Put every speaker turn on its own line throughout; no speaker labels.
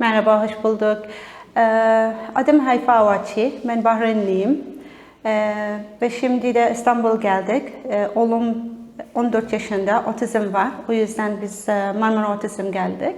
Merhaba, hoş bulduk. Ee, Adım Hayfa Avaçi, ben Bahreynliyim. Ee, Ve şimdi de İstanbul geldik. Ee, Oğlum 14 yaşında, otizm var. O yüzden biz e, Marmara Otizm geldik.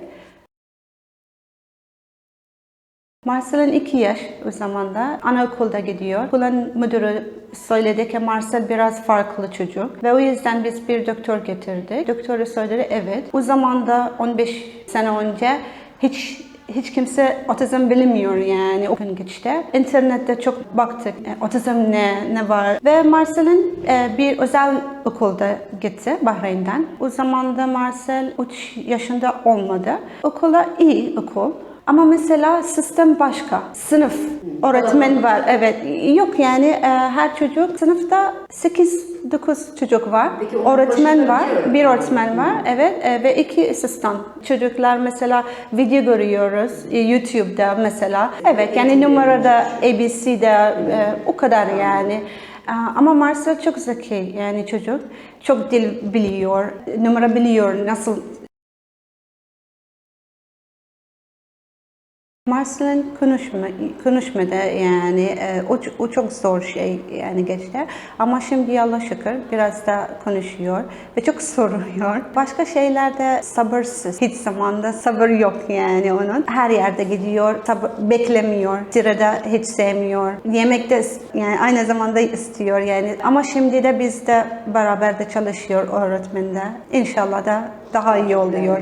Marcel'in iki yaş o zaman da anaokulda gidiyor. Okulun müdürü söyledi ki Marcel biraz farklı çocuk ve o yüzden biz bir doktor getirdik. Doktoru söyledi evet. O zaman da 15 sene önce hiç hiç kimse otizm bilmiyor yani o gün geçti. İnternette çok baktık e, otizm ne, ne var ve Marcel'in e, bir özel okulda gitti Bahreyn'den. O zaman da Marcel 3 yaşında olmadı. Okula iyi okul. Ama mesela sistem başka. Sınıf, öğretmen var. Evet. Yok yani e, her çocuk sınıfta 8-9 çocuk var.
Peki
öğretmen var.
bir öğretmen
Bir öğretmen var. Evet. e, ve iki asistan. Çocuklar mesela video görüyoruz e, YouTube'da mesela. Evet. Yani numarada ABC'de e, o kadar yani. Ama Marcel çok zeki yani çocuk. Çok dil biliyor, numara biliyor, nasıl Marcel'in konuşma, konuşmadı yani e, o, o çok zor şey yani geçti ama şimdi Allah şükür biraz da konuşuyor ve çok soruyor. Başka şeylerde sabırsız. Hiç zamanda sabır yok yani onun. Her yerde gidiyor, sabır, beklemiyor. Sırada hiç sevmiyor. Yemekte yani aynı zamanda istiyor yani. Ama şimdi de biz de beraber de çalışıyor öğretmende. İnşallah da daha iyi oluyor.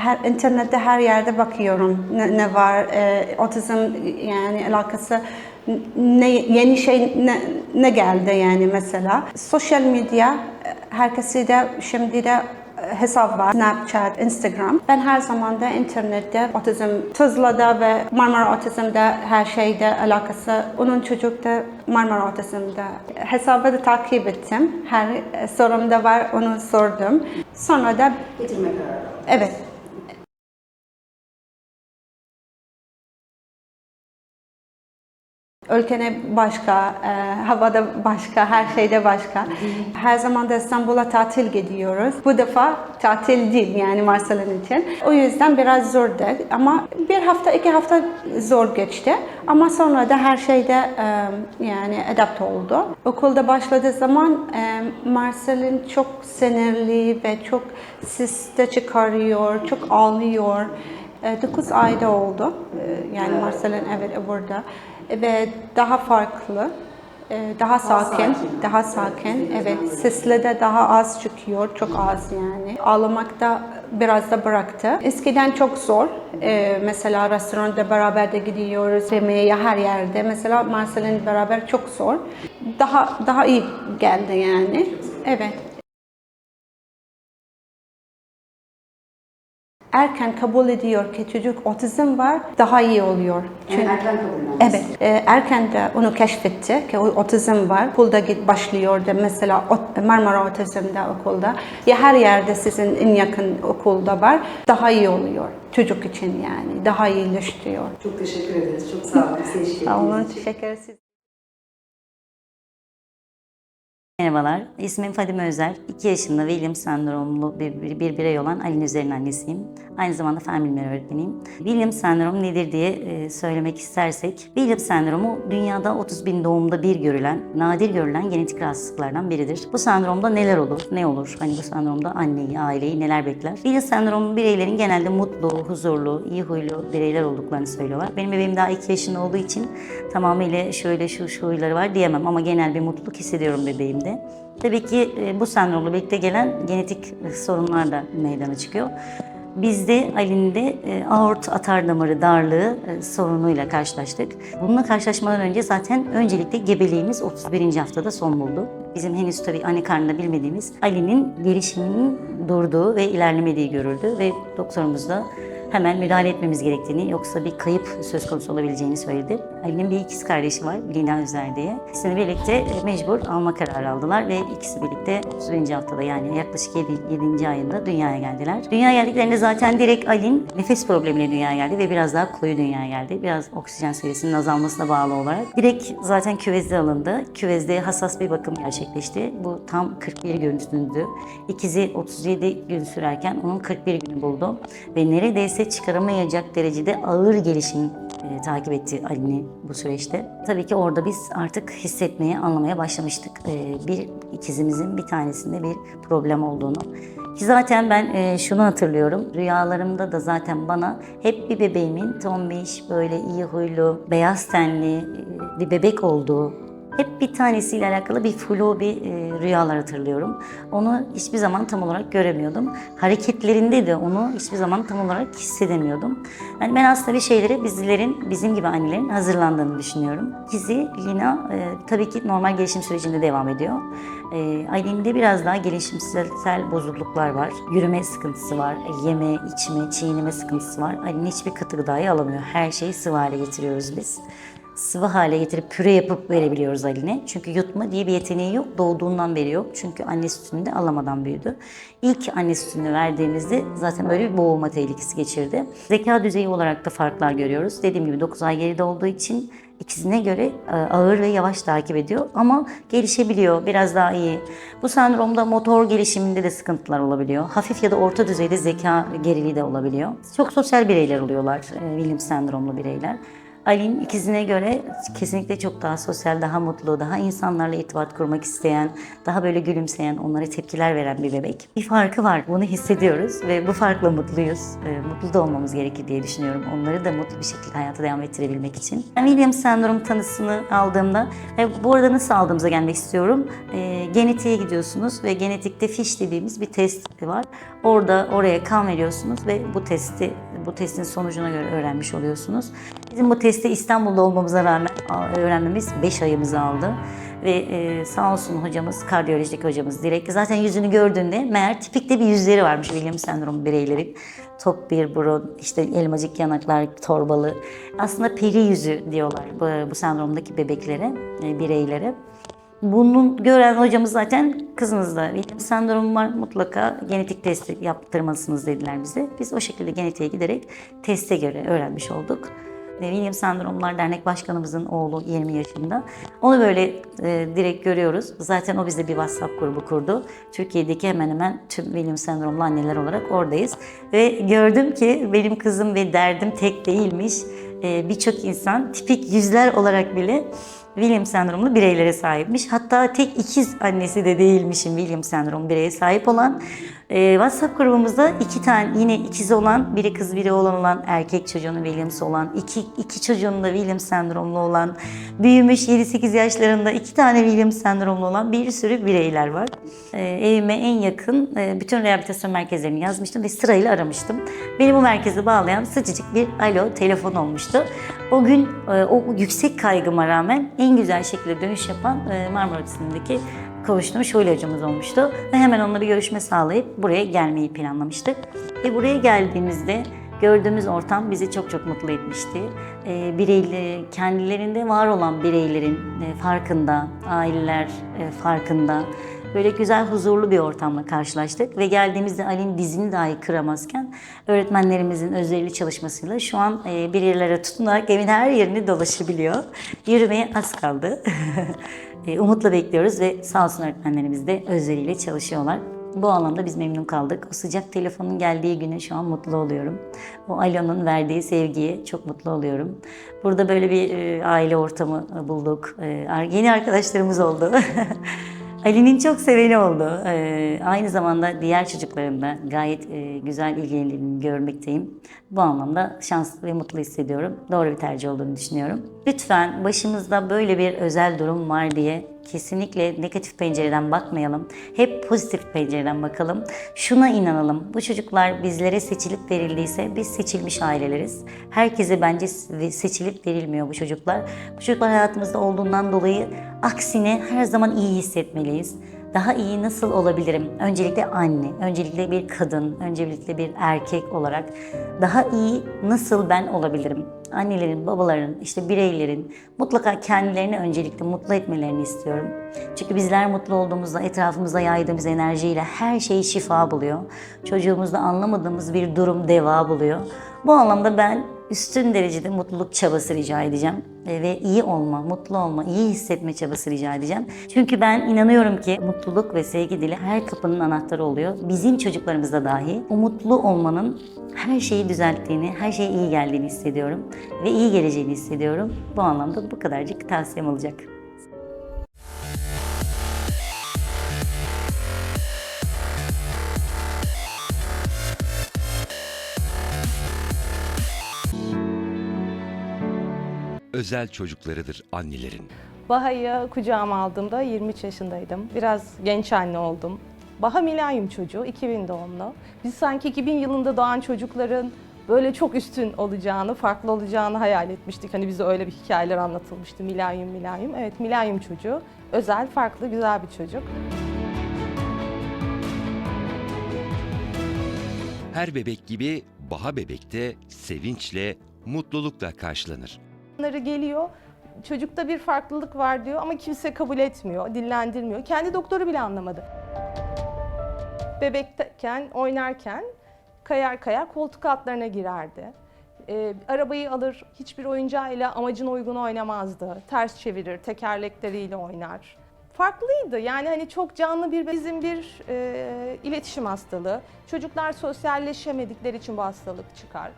Her internette her yerde bakıyorum ne, ne var e, otizm yani alakası ne yeni şey ne, ne geldi yani mesela sosyal medya e, herkesi de şimdi de e, hesap var. Snapchat, Instagram. Ben her zaman da internette otizm, Tuzla'da ve Marmara Otizm'de her şeyde alakası. Onun çocuk da Marmara Otizm'de. Hesabı da takip ettim. Her e, sorumda var, onu sordum. Sonra da
Getirme kararı.
evet Ülkene başka, e, havada başka, her şeyde başka. Her zaman da İstanbul'a tatil gidiyoruz. Bu defa tatil değil yani Marcel'in için. O yüzden biraz zordu ama bir hafta, iki hafta zor geçti. Ama sonra da her şeyde e, yani adapte oldu. Okulda başladığı zaman e, Marcel'in çok sinirli ve çok ses de çıkarıyor, çok ağlıyor. 9 ayda oldu. E, Yani Marcel'in evet burada ve daha farklı, e, daha sakin, daha sakin. Evet, sesle de daha az çıkıyor, çok az yani. Ağlamak da biraz da bıraktı. Eskiden çok zor. E, mesela restoranda beraber de gidiyoruz, yemeğe her yerde. Mesela Marcel'in beraber çok zor. Daha daha iyi geldi yani. Evet. Erken kabul ediyor ki çocuk otizm var, daha iyi oluyor.
Yani erken kabullenmesi.
Evet, e, erken de onu keşfetti ki o otizm var. Okulda git başlıyor da mesela Marmara Otizm'de okulda. Ya her yerde sizin en yakın okulda var. Daha iyi oluyor çocuk için yani. Daha iyileştiriyor.
Çok teşekkür ederiz. Çok sağ olun.
Sağ olun, teşekkür ederim.
Merhabalar, ismim Fadime Özer. 2 yaşında Williams sendromlu bir, bir, bir birey olan Ali'nin üzerine annesiyim. Aynı zamanda fen bilimleri öğretmeniyim. Williams sendromu nedir diye e, söylemek istersek, Williams sendromu dünyada 30 bin doğumda bir görülen, nadir görülen genetik rahatsızlıklardan biridir. Bu sendromda neler olur, ne olur? Hani bu sendromda anneyi, aileyi neler bekler? Williams sendromu bireylerin genelde mutlu, huzurlu, iyi huylu bireyler olduklarını söylüyorlar. Benim bebeğim daha 2 yaşında olduğu için tamamıyla şöyle şu şu huyları var diyemem ama genel bir mutluluk hissediyorum bebeğimde. Tabii ki e, bu sendromla birlikte gelen genetik sorunlar da meydana çıkıyor. Bizde Ali'nin de e, aort atar damarı darlığı e, sorunuyla karşılaştık. Bununla karşılaşmadan önce zaten öncelikle gebeliğimiz 31. haftada son buldu. Bizim henüz tabii anne karnında bilmediğimiz Ali'nin gelişiminin durduğu ve ilerlemediği görüldü ve doktorumuz da hemen müdahale etmemiz gerektiğini yoksa bir kayıp söz konusu olabileceğini söyledi. Ali'nin bir ikiz kardeşi var, Lina Özer diye. İkisini birlikte e, mecbur alma kararı aldılar ve ikisi birlikte 30. haftada yani yaklaşık 7. 7. ayında dünyaya geldiler. Dünyaya geldiklerinde zaten direkt Ali'nin nefes problemiyle dünyaya geldi ve biraz daha koyu dünyaya geldi. Biraz oksijen seviyesinin azalmasına bağlı olarak. Direkt zaten küvezde alındı. Küvezde hassas bir bakım gerçekleşti. Bu tam 41 gün sürdü. İkizi 37 gün sürerken onun 41 günü buldu. Ve neredeyse çıkaramayacak derecede ağır gelişim e, takip etti Ali'ni bu süreçte. Tabii ki orada biz artık hissetmeye, anlamaya başlamıştık. E, bir ikizimizin bir tanesinde bir problem olduğunu. Ki zaten ben e, şunu hatırlıyorum. Rüyalarımda da zaten bana hep bir bebeğimin tombiş, böyle iyi huylu, beyaz tenli e, bir bebek olduğu hep bir tanesiyle alakalı bir flu bir e, rüyalar hatırlıyorum. Onu hiçbir zaman tam olarak göremiyordum. Hareketlerinde de onu hiçbir zaman tam olarak hissedemiyordum. Yani ben aslında bir şeyleri bizlerin, bizim gibi annelerin hazırlandığını düşünüyorum. Kizi Lina e, tabii ki normal gelişim sürecinde devam ediyor. E, Aylin'de biraz daha gelişimsel bozukluklar var. Yürüme sıkıntısı var, yeme, içme, çiğneme sıkıntısı var. Aylin hiçbir katı gıdayı alamıyor. Her şeyi sıvı hale getiriyoruz biz sıvı hale getirip püre yapıp verebiliyoruz Ali'ne. Çünkü yutma diye bir yeteneği yok. Doğduğundan beri yok. Çünkü anne sütünü de alamadan büyüdü. İlk anne sütünü verdiğimizde zaten böyle bir boğulma tehlikesi geçirdi. Zeka düzeyi olarak da farklar görüyoruz. Dediğim gibi 9 ay geride olduğu için ikisine göre e, ağır ve yavaş takip ediyor ama gelişebiliyor, biraz daha iyi. Bu sendromda motor gelişiminde de sıkıntılar olabiliyor. Hafif ya da orta düzeyde zeka geriliği de olabiliyor. Çok sosyal bireyler oluyorlar, e, Williams sendromlu bireyler. Ali'nin ikizine göre kesinlikle çok daha sosyal, daha mutlu, daha insanlarla irtibat kurmak isteyen, daha böyle gülümseyen, onlara tepkiler veren bir bebek. Bir farkı var, bunu hissediyoruz ve bu farkla mutluyuz. E, mutlu da olmamız gerekir diye düşünüyorum. Onları da mutlu bir şekilde hayata devam ettirebilmek için. Ben Williams sendrom tanısını aldığımda, ve bu arada nasıl aldığımıza gelmek istiyorum. E, genetiğe gidiyorsunuz ve genetikte fiş dediğimiz bir test var. Orada oraya kan veriyorsunuz ve bu testi bu testin sonucuna göre öğrenmiş oluyorsunuz. Bizim bu testi İstanbul'da olmamıza rağmen öğrenmemiz 5 ayımızı aldı. Ve e, sağ olsun hocamız, kardiyolojik hocamız direkt zaten yüzünü gördüğünde meğer tipikte bir yüzleri varmış Williams sendromu bireylerin. Top bir burun, işte elmacık yanaklar, torbalı. Aslında peri yüzü diyorlar bu, bu sendromdaki bebeklere, e, bireylere. Bunun gören hocamız zaten kızınızda Williams sendromu var mutlaka genetik testi yaptırmalısınız dediler bize. Biz o şekilde genetiğe giderek teste göre öğrenmiş olduk. E, Williams Sendromlar Dernek Başkanımızın oğlu 20 yaşında. Onu böyle e, direkt görüyoruz. Zaten o bize bir WhatsApp grubu kurdu. Türkiye'deki hemen hemen tüm Williams Sendromlu anneler olarak oradayız. Ve gördüm ki benim kızım ve derdim tek değilmiş. E, Birçok insan tipik yüzler olarak bile Williams sendromlu bireylere sahipmiş. Hatta tek ikiz annesi de değilmişim Williams sendromu bireye sahip olan. Ee, WhatsApp grubumuzda iki tane yine ikiz olan, biri kız biri oğlan olan, erkek çocuğunun Williams olan, iki, iki çocuğunun da Williams sendromlu olan, büyümüş 7-8 yaşlarında iki tane Williams sendromlu olan bir sürü bireyler var. Ee, evime en yakın e, bütün rehabilitasyon merkezlerini yazmıştım ve sırayla aramıştım. Beni bu merkeze bağlayan sıcacık bir alo telefon olmuştu. O gün e, o yüksek kaygıma rağmen en güzel şekilde dönüş yapan e, Marmara Odası'ndaki kavuştuğum Şule hocamız olmuştu. Ve hemen bir görüşme sağlayıp buraya gelmeyi planlamıştık. Ve buraya geldiğimizde gördüğümüz ortam bizi çok çok mutlu etmişti. E, bireyli, kendilerinde var olan bireylerin e, farkında, aileler farkında, böyle güzel huzurlu bir ortamla karşılaştık ve geldiğimizde Ali'nin dizini dahi kıramazken öğretmenlerimizin özverili çalışmasıyla şu an e, bir yerlere tutunarak evin her yerini dolaşabiliyor. Yürümeye az kaldı. E, Umutla bekliyoruz ve sağ olsun öğretmenlerimiz de özveriyle çalışıyorlar. Bu alanda biz memnun kaldık. O sıcak telefonun geldiği güne şu an mutlu oluyorum. O Alon'un verdiği sevgiye çok mutlu oluyorum. Burada böyle bir e, aile ortamı bulduk. E, yeni arkadaşlarımız oldu. Ali'nin çok seveni oldu. Ee, aynı zamanda diğer çocukların da gayet e, güzel ilgilendiğini görmekteyim. Bu anlamda şanslı ve mutlu hissediyorum. Doğru bir tercih olduğunu düşünüyorum. Lütfen başımızda böyle bir özel durum var diye kesinlikle negatif pencereden bakmayalım. Hep pozitif pencereden bakalım. Şuna inanalım. Bu çocuklar bizlere seçilip verildiyse biz seçilmiş aileleriz. Herkese bence seçilip verilmiyor bu çocuklar. Bu çocuklar hayatımızda olduğundan dolayı aksine her zaman iyi hissetmeliyiz. Daha iyi nasıl olabilirim? Öncelikle anne, öncelikle bir kadın, öncelikle bir erkek olarak daha iyi nasıl ben olabilirim? Annelerin, babaların, işte bireylerin mutlaka kendilerini öncelikle mutlu etmelerini istiyorum. Çünkü bizler mutlu olduğumuzda etrafımıza yaydığımız enerjiyle her şey şifa buluyor. Çocuğumuzda anlamadığımız bir durum deva buluyor. Bu anlamda ben üstün derecede mutluluk çabası rica edeceğim. E, Ve iyi olma, mutlu olma, iyi hissetme çabası rica edeceğim. Çünkü ben inanıyorum ki mutluluk ve sevgi dili her kapının anahtarı oluyor. Bizim çocuklarımızda dahi o mutlu olmanın her şeyi düzelttiğini, her şeye iyi geldiğini hissediyorum. Ve iyi geleceğini hissediyorum. Bu anlamda bu kadarcık tavsiyem olacak.
Özel çocuklarıdır annelerin.
Baha'yı kucağıma aldığımda 23 yaşındaydım. Biraz genç anne oldum. Baha milenyum çocuğu, 2000 doğumlu. Biz sanki 2000 yılında doğan çocukların böyle çok üstün olacağını, farklı olacağını hayal etmiştik. Hani bize öyle bir hikayeler anlatılmıştı. Milenyum, milenyum. Evet, milenyum çocuğu. Özel, farklı, güzel bir çocuk.
Her bebek gibi Baha bebek de sevinçle, mutlulukla karşılanır.
Onları geliyor, çocukta bir farklılık var diyor ama kimse kabul etmiyor, dillendirmiyor. Kendi doktoru bile anlamadı. Bebekteyken, oynarken kayar kayar koltuk altlarına girerdi. Ee, arabayı alır, hiçbir oyuncağıyla amacına uygun oynamazdı. Ters çevirir, tekerlekleriyle oynar. Farklıydı. Yani hani çok canlı bir bizim bir e, iletişim hastalığı. Çocuklar sosyalleşemedikleri için bu hastalık çıkar.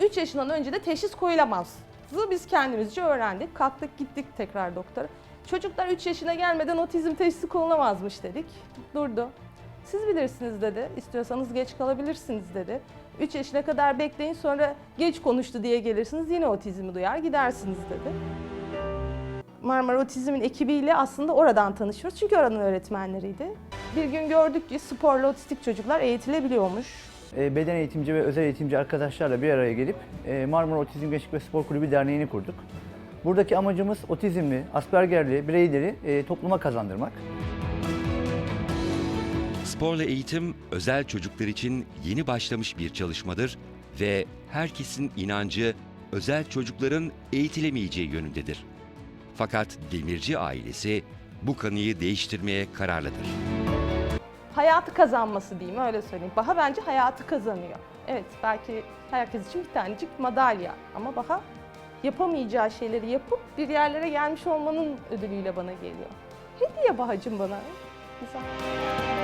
3 yaşından önce de teşhis koyulamaz. Biz kendimizce öğrendik. Kalktık gittik tekrar doktora. Çocuklar 3 yaşına gelmeden otizm teşhisi konulamazmış dedik. Durdu. Siz bilirsiniz dedi. İstiyorsanız geç kalabilirsiniz dedi. 3 yaşına kadar bekleyin sonra geç konuştu diye gelirsiniz yine otizmi duyar gidersiniz dedi. Marmara Otizm'in ekibiyle aslında oradan tanışıyoruz. Çünkü oranın öğretmenleriydi. Bir gün gördük ki sporlu otistik çocuklar eğitilebiliyormuş.
E, beden eğitimci ve özel eğitimci arkadaşlarla bir araya gelip e, Marmara Otizm Gençlik ve Spor Kulübü Derneği'ni kurduk. Buradaki amacımız otizmli, aspergerli bireyleri e, topluma kazandırmak.
Sporla eğitim özel çocuklar için yeni başlamış bir çalışmadır ve herkesin inancı özel çocukların eğitilemeyeceği yönündedir. Fakat Demirci ailesi bu kanıyı değiştirmeye kararlıdır.
Hayatı kazanması diyeyim öyle söyleyeyim. Baha bence hayatı kazanıyor. Evet belki herkes için bir tanecik madalya ama Baha yapamayacağı şeyleri yapıp bir yerlere gelmiş olmanın ödülüyle bana geliyor. Hediye Bahacım bana. Güzel.